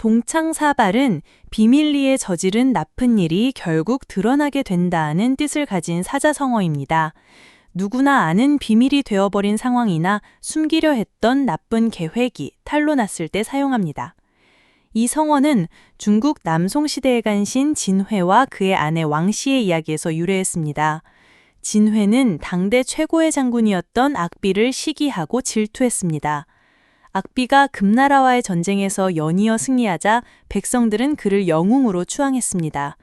동창사발은 비밀리에 저지른 나쁜 일이 결국 드러나게 된다는 뜻을 가진 사자성어입니다. 누구나 아는 비밀이 되어버린 상황이나 숨기려 했던 나쁜 계획이 탄로났을 때 사용합니다. 이 성어는 중국 남송시대의 간신 진회와 그의 아내 왕씨의 이야기에서 유래했습니다. 진회는 당대 최고의 장군이었던 악비를 시기하고 질투했습니다. 악비가 금나라와의 전쟁에서 연이어 승리하자 백성들은 그를 영웅으로 추앙했습니다.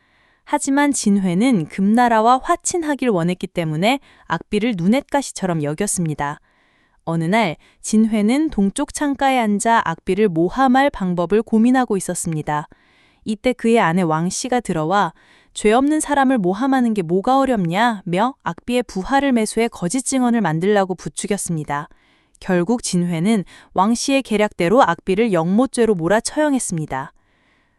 하지만 진회는 금나라와 화친하길 원했기 때문에 악비를 눈엣가시처럼 여겼습니다. 어느 날 진회는 동쪽 창가에 앉아 악비를 모함할 방법을 고민하고 있었습니다. 이때 그의 아내 왕씨가 들어와 죄 없는 사람을 모함하는 게 뭐가 어렵냐 며 악비의 부하를 매수해 거짓 증언을 만들라고 부추겼습니다. 결국 진회는 왕씨의 계략대로 악비를 영모죄로 몰아 처형했습니다.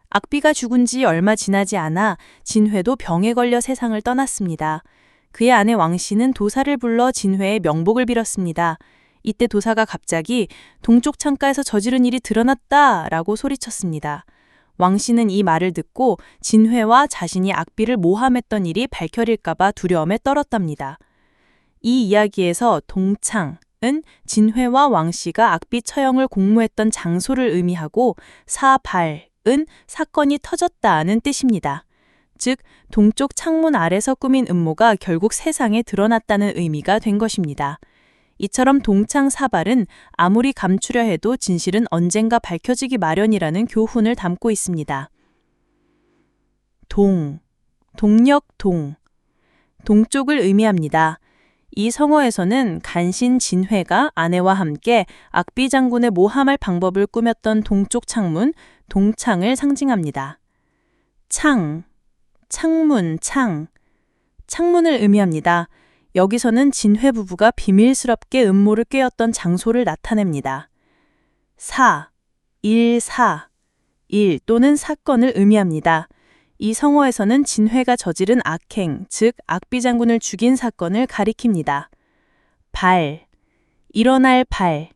악비가 죽은 지 얼마 지나지 않아 진회도 병에 걸려 세상을 떠났습니다. 그의 아내 왕씨는 도사를 불러 진회의 명복을 빌었습니다. 이때 도사가 갑자기 동쪽 창가에서 저지른 일이 드러났다 라고 소리쳤습니다. 왕씨는 이 말을 듣고 진회와 자신이 악비를 모함했던 일이 밝혀질까봐 두려움에 떨었답니다. 이 이야기에서 동창, 은 진회와 왕씨가 악비 처형을 공모했던 장소를 의미하고 사발은 사건이 터졌다는 뜻입니다. 즉, 동쪽 창문 아래서 꾸민 음모가 결국 세상에 드러났다는 의미가 된 것입니다. 이처럼 동창 사발은 아무리 감추려 해도 진실은 언젠가 밝혀지기 마련이라는 교훈을 담고 있습니다. 동, 동력 동, 동쪽을 의미합니다. 이 성어에서는 간신 진회가 아내와 함께 악비 장군의 모함할 방법을 꾸몄던 동쪽 창문, 동창을 상징합니다. 창, 창문, 창, 창문을 의미합니다. 여기서는 진회 부부가 비밀스럽게 음모를 꿰었던 장소를 나타냅니다. 사, 일, 사, 일 또는 사건을 의미합니다. 이 성어에서는 진회가 저지른 악행, 즉 악비 장군을 죽인 사건을 가리킵니다. 발, 일어날 발,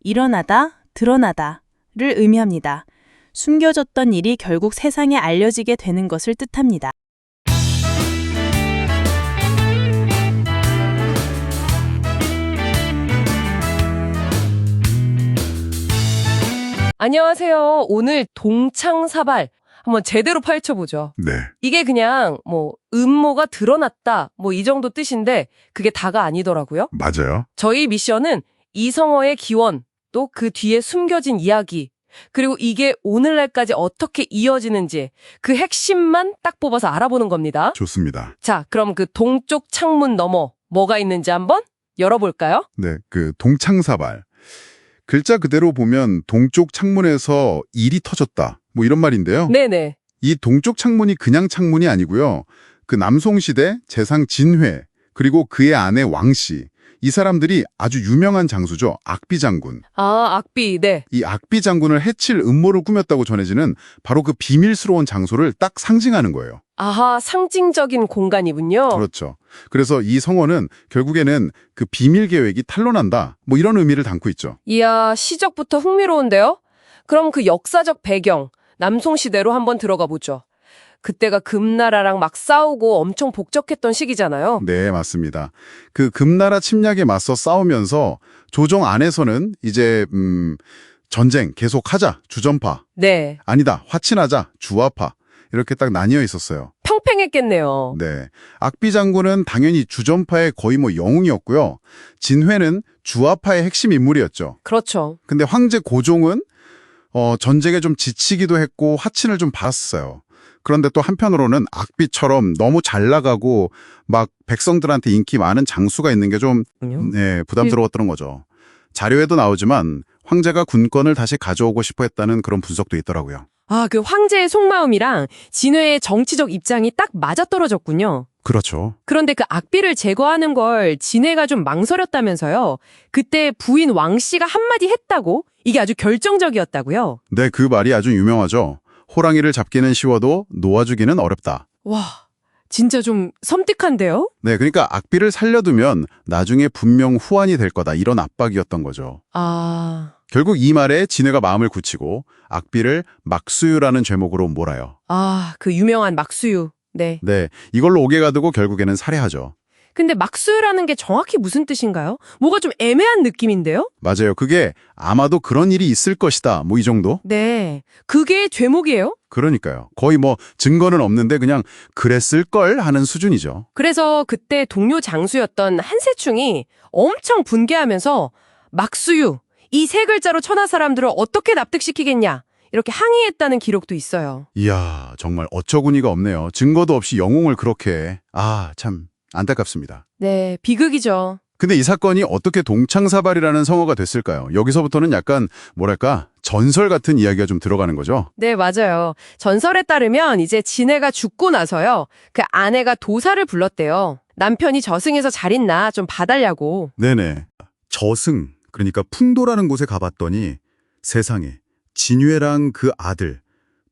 일어나다, 드러나다를 의미합니다. 숨겨졌던 일이 결국 세상에 알려지게 되는 것을 뜻합니다. 안녕하세요. 오늘 동창사발 한번 제대로 파헤쳐보죠. 네. 이게 그냥 뭐 음모가 드러났다 뭐 이 정도 뜻인데 그게 다가 아니더라고요. 맞아요. 저희 미션은 이성어의 기원 또 그 뒤에 숨겨진 이야기 그리고 이게 오늘날까지 어떻게 이어지는지 그 핵심만 딱 뽑아서 알아보는 겁니다. 좋습니다. 자, 그럼 그 동쪽 창문 너머 뭐가 있는지 한번 열어볼까요? 네. 그 동창사발. 글자 그대로 보면 동쪽 창문에서 일이 터졌다. 뭐 이런 말인데요. 네네. 이 동쪽 창문이 그냥 창문이 아니고요. 그 남송시대 재상 진회 그리고 그의 아내 왕씨 이 사람들이 아주 유명한 장수죠. 악비 장군. 아, 악비, 네. 이 악비 장군을 해칠 음모를 꾸몄다고 전해지는 바로 그 비밀스러운 장소를 딱 상징하는 거예요. 아하, 상징적인 공간이군요. 그렇죠. 그래서 이 성어는 결국에는 그 비밀 계획이 탄로난다. 뭐 이런 의미를 담고 있죠. 이야, 시적부터 흥미로운데요? 그럼 그 역사적 배경, 남송시대로 한번 들어가 보죠. 그때가 금나라랑 막 싸우고 엄청 복잡했던 시기잖아요. 네, 맞습니다. 그 금나라 침략에 맞서 싸우면서 조정 안에서는 이제 음 전쟁 계속하자 주전파 네, 아니다 화친하자 주화파 이렇게 딱 나뉘어 있었어요. 평팽했겠네요. 네. 악비 장군은 당연히 주전파의 거의 뭐 영웅이었고요. 진회는 주화파의 핵심 인물이었죠. 그렇죠. 근데 황제 고종은 어, 전쟁에 좀 지치기도 했고 화친을 좀 받았어요. 그런데 또 한편으로는 악비처럼 너무 잘 나가고 막 백성들한테 인기 많은 장수가 있는 게 좀 네, 부담스러웠던 거죠. 자료에도 나오지만 황제가 군권을 다시 가져오고 싶어 했다는 그런 분석도 있더라고요. 아, 그 황제의 속마음이랑 진회의 정치적 입장이 딱 맞아떨어졌군요. 그렇죠. 그런데 그 악비를 제거하는 걸 진회가 좀 망설였다면서요. 그때 부인 왕 씨가 한마디 했다고? 이게 아주 결정적이었다고요. 네, 그 말이 아주 유명하죠. 호랑이를 잡기는 쉬워도 놓아주기는 어렵다. 와, 진짜 좀 섬뜩한데요? 네, 그러니까 악비를 살려두면 나중에 분명 후환이 될 거다. 이런 압박이었던 거죠. 아, 결국 이 말에 진해가 마음을 굳히고 악비를 막수유라는 제목으로 몰아요. 아, 그 유명한 막수유. 네. 네, 이걸로 오게 가두고 결국에는 살해하죠. 근데 막수유라는 게 정확히 무슨 뜻인가요? 뭐가 좀 애매한 느낌인데요? 맞아요. 그게 아마도 그런 일이 있을 것이다. 뭐 이 정도? 네. 그게 죄목이에요? 그러니까요. 거의 뭐 증거는 없는데 그냥 그랬을 걸 하는 수준이죠. 그래서 그때 동료 장수였던 한세충이 엄청 분개하면서 막수유, 이 세 글자로 천하 사람들을 어떻게 납득시키겠냐. 이렇게 항의했다는 기록도 있어요. 이야, 정말 어처구니가 없네요. 증거도 없이 영웅을 그렇게 해. 아, 참 안타깝습니다. 네, 비극이죠. 근데 이 사건이 어떻게 동창사발이라는 성어가 됐을까요? 여기서부터는 약간 뭐랄까 전설 같은 이야기가 좀 들어가는 거죠. 네, 맞아요. 전설에 따르면 이제 진해가 죽고 나서요. 그 아내가 도사를 불렀대요. 남편이 저승에서 잘 있나 좀 봐달라고. 네네. 저승, 그러니까 풍도라는 곳에 가봤더니 세상에 진유애랑 그 아들,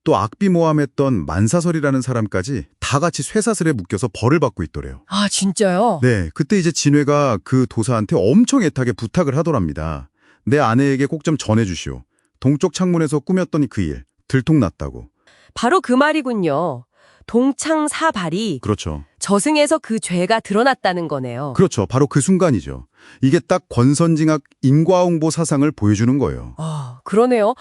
또 악비 모함했던 만사설이라는 사람까지 다 같이 쇠사슬에 묶여서 벌을 받고 있더래요. 아, 진짜요? 네, 그때 이제 진회가 그 도사한테 엄청 애타게 부탁을 하더랍니다. 내 아내에게 꼭 좀 전해주시오. 동쪽 창문에서 꾸몄더니 그 일, 들통났다고. 바로 그 말이군요. 동창사발이 그렇죠. 저승에서 그 죄가 드러났다는 거네요. 그렇죠. 바로 그 순간이죠. 이게 딱 권선징악 인과응보 사상을 보여주는 거예요. 아, 그러네요.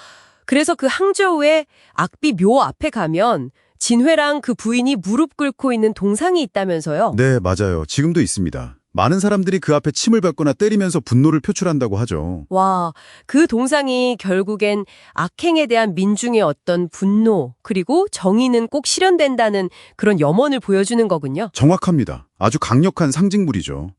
그래서 그 항저우의 악비 묘 앞에 가면 진회랑 그 부인이 무릎 꿇고 있는 동상이 있다면서요. 네, 맞아요. 지금도 있습니다. 많은 사람들이 그 앞에 침을 뱉거나 때리면서 분노를 표출한다고 하죠. 와, 그 동상이 결국엔 악행에 대한 민중의 어떤 분노, 그리고 정의는 꼭 실현된다는 그런 염원을 보여주는 거군요. 정확합니다. 아주 강력한 상징물이죠.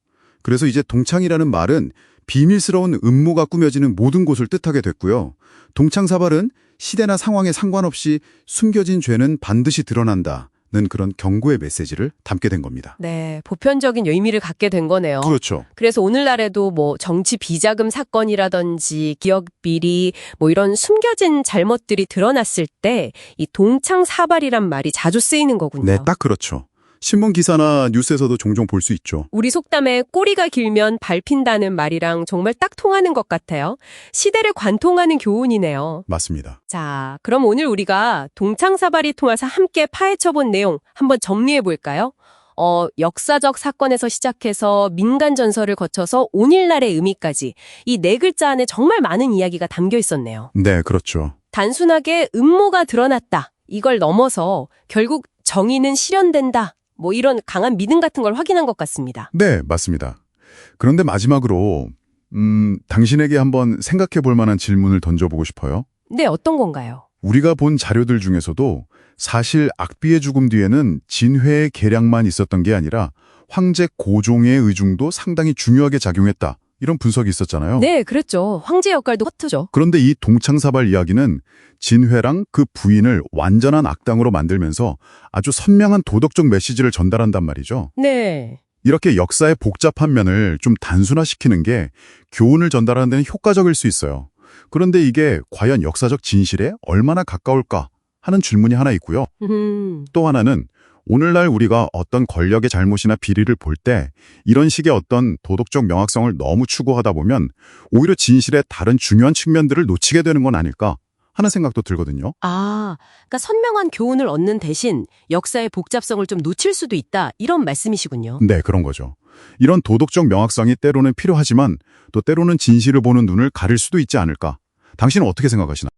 그래서 이제 동창이라는 말은 비밀스러운 음모가 꾸며지는 모든 곳을 뜻하게 됐고요. 동창사발은 시대나 상황에 상관없이 숨겨진 죄는 반드시 드러난다 는 그런 경고의 메시지를 담게 된 겁니다. 네, 보편적인 의미를 갖게 된 거네요. 그렇죠. 그래서 오늘날에도 뭐 정치 비자금 사건이라든지 기억 비리 뭐 이런 숨겨진 잘못들이 드러났을 때 이 동창 사발이란 말이 자주 쓰이는 거군요. 네, 딱 그렇죠. 신문 기사나 뉴스에서도 종종 볼 수 있죠. 우리 속담에 꼬리가 길면 밟힌다는 말이랑 정말 딱 통하는 것 같아요. 시대를 관통하는 교훈이네요. 맞습니다. 자, 그럼 오늘 우리가 동창사발이 통해서 함께 파헤쳐본 내용 한번 정리해 볼까요? 어, 역사적 사건에서 시작해서 민간 전설을 거쳐서 오늘날의 의미까지 이 네 글자 안에 정말 많은 이야기가 담겨 있었네요. 네, 그렇죠. 단순하게 음모가 드러났다. 이걸 넘어서 결국 정의는 실현된다. 뭐 이런 강한 믿음 같은 걸 확인한 것 같습니다. 네, 맞습니다. 그런데 마지막으로 음, 당신에게 한번 생각해 볼 만한 질문을 던져보고 싶어요. 네, 어떤 건가요? 우리가 본 자료들 중에서도 사실 악비의 죽음 뒤에는 진회의 계략만 있었던 게 아니라 황제 고종의 의중도 상당히 중요하게 작용했다. 이런 분석이 있었잖아요. 네, 그랬죠. 황제 역할도 허트죠. 그런데 이 동창사발 이야기는 진회랑 그 부인을 완전한 악당으로 만들면서 아주 선명한 도덕적 메시지를 전달한단 말이죠. 네. 이렇게 역사의 복잡한 면을 좀 단순화시키는 게 교훈을 전달하는 데는 효과적일 수 있어요. 그런데 이게 과연 역사적 진실에 얼마나 가까울까 하는 질문이 하나 있고요. 음, 또 하나는 오늘날 우리가 어떤 권력의 잘못이나 비리를 볼 때 이런 식의 어떤 도덕적 명확성을 너무 추구하다 보면 오히려 진실의 다른 중요한 측면들을 놓치게 되는 건 아닐까 하는 생각도 들거든요. 아, 그러니까 선명한 교훈을 얻는 대신 역사의 복잡성을 좀 놓칠 수도 있다. 이런 말씀이시군요. 네, 그런 거죠. 이런 도덕적 명확성이 때로는 필요하지만 또 때로는 진실을 보는 눈을 가릴 수도 있지 않을까. 당신은 어떻게 생각하시나요?